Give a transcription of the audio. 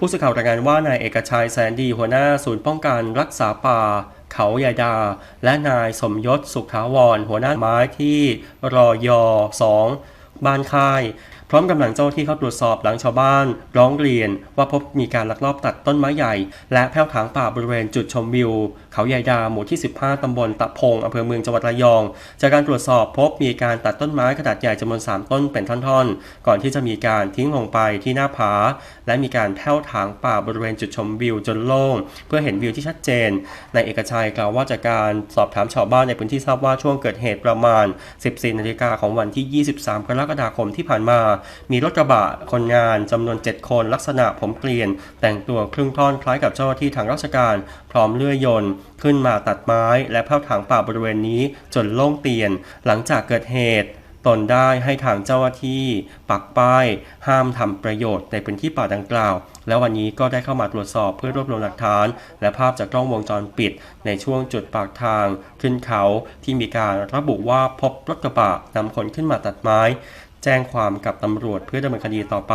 ผู้สื่อข่าวรายงานว่านายเอกชัยแสนดีหัวหน้าศูนย์ป้องกันรักษาป่า เขาใหญ่ดา และนายสมยศสุขาวร หัวหน้าไม้ที่รอยอ2บ้านค่าย พร้อมกำลังเจ้าหน้าที่เข้าตรวจสอบหลังชาวบ้าน ร้องเรียนว่าพบมีการลักลอบตัดต้นไม้ใหญ่ และแผ้วถางป่าบริเวณจุดชมวิว เขาใหญ่ดาหมู่ที่ 15 ตำบลตะพงอำเภอเมืองจังหวัดระยอง จากการตรวจสอบพบมีการตัดต้นไม้ขนาดใหญ่จำนวน 3 ต้นเป็นท่อนๆ ก่อนที่จะมีการทิ้งลงไปที่หน้าผา และมีการแผ้วถางป่าบริเวณจุดชมวิวจนโล่ง เพื่อเห็นวิวที่ชัดเจนนายเอกชัยกล่าวว่าจากการสอบถามชาวบ้านในพื้นที่ทราบว่าช่วงเกิดเหตุประมาณ 14 นาฬิกาของวันที่ 23 กรกฎาคมที่ผ่านมามีรถกระบะคนงานจำนวน 7 คนลักษณะผมเกลียน แต่งตัวครึ่งท่อนคล้ายกับเจ้าหน้าที่ทางราชการ พร้อมเลื่อยยนต์ ขึ้นมาตัดไม้และแผ้วถางป่าบริเวณนี้จนโล่งเตียน หลังจากเกิดเหตุตนได้ให้ทางเจ้าหน้าที่ ปักป้าย ห้ามทำประโยชน์ในพื้นที่ป่าดังกล่าว แล้ววันนี้ก็ได้เข้ามาตรวจสอบเพื่อรวบรวมหลักฐาน และภาพจากกล้องวงจรปิด ในช่วงจุดปากทางขึ้นเขาที่มีการระบุว่าพบรถกระบะนำคนขึ้นมาตัดไม้ แจ้งความกับตำรวจเพื่อดำเนินคดีต่อไป